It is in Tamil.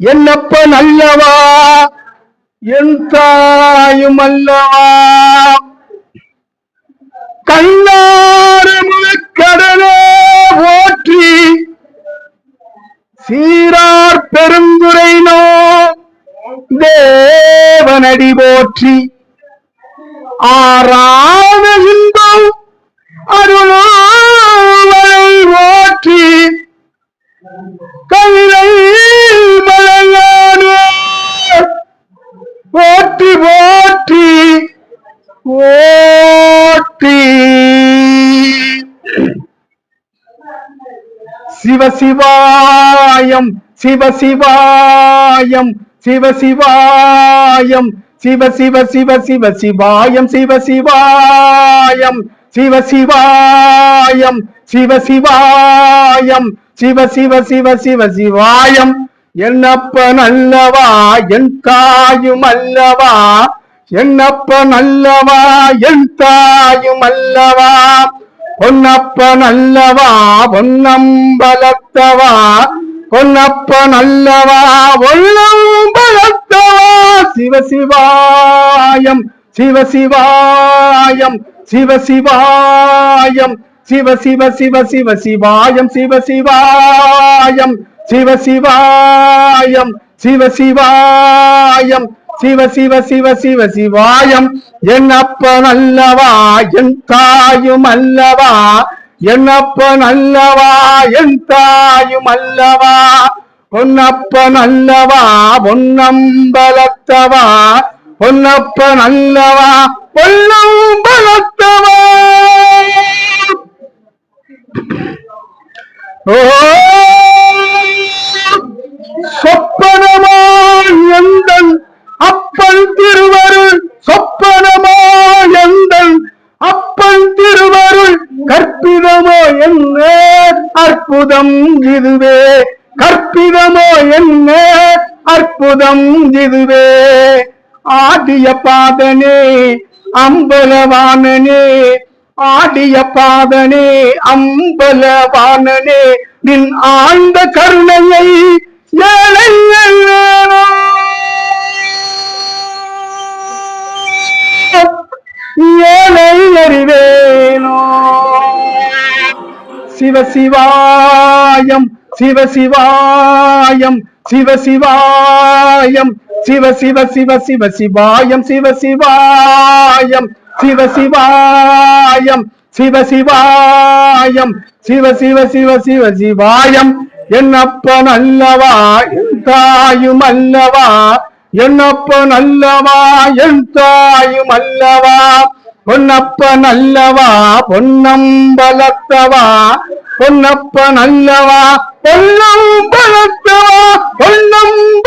என்னப்ப நல்லவா? என் தாயும் அல்லவா? கண்ணாறு முழுக்கடலே போற்றி சீரார் பெருந்துரைனோ தேவனடி போற்றி. ஆறாவது போற்றி சிவசிவாயம் சிவசிவாயம் சிவசிவாயம் சிவ சிவ சிவ சிவ சிவாயம் சிவசிவாயம் சிவசிவாயம் சிவசிவாயம் சிவ சிவ சிவ சிவ சிவாயம். என்னப்ப நல்லவா? என் தாயும் அல்லவா? என்னப்ப நல்லவா? என் தாயும் அல்லவா? பொன்னப்ப நல்லவா? பொன்னம்பலத்தவா? பொன்னப்ப நல்லவா? பொன்னம்பலத்தவா? சிவசிவாயம் சிவசிவாயம் சிவசிவாயம் சிவ சிவ சிவ சிவ சிவாயம் சிவசிவாயம் சிவசிவாயம் சிவசிவாயம் சிவ சிவ சிவ சிவ சிவ சிவாயம். என் அப்பன் அல்லவா? என் தாயும் அல்லவா? என் அப்பன் அல்லவா? என் தாயும் அல்லவா? பொன்னப்பன் அல்லவா? பொன்னம்பலத்தவா பொன்னப்பன் அல்லவா? பொன்னம்பலத்தவா அற்புதம் இதுவே. கற்பிதமோ என்ன? அற்புதம் இதுவே. ஆடிய பாதனே அம்பலவானனே ஆடிய பாதனே அம்பலவானனே நின் ஆழ்ந்த கருணையை ஏழை சிவசிவாயம் சிவசிவாயம் சிவசிவாயம் சிவ சிவ சிவ சிவ சிவாயம் சிவசிவாயம் சிவசிவாயம் சிவசிவாயம் சிவ சிவ சிவ சிவ சிவாயம். என்னப்ப நல்லவா? என் தாயும் அல்லவா? என்னப்ப நல்லவா? என் தாயும் அல்லவா? பொன்னப்பன் அல்லவா பொன்னம்பலத்தவா பொன்னப்பன் அல்லவா பொன்னம்பலத்தவா பொன்னம்ப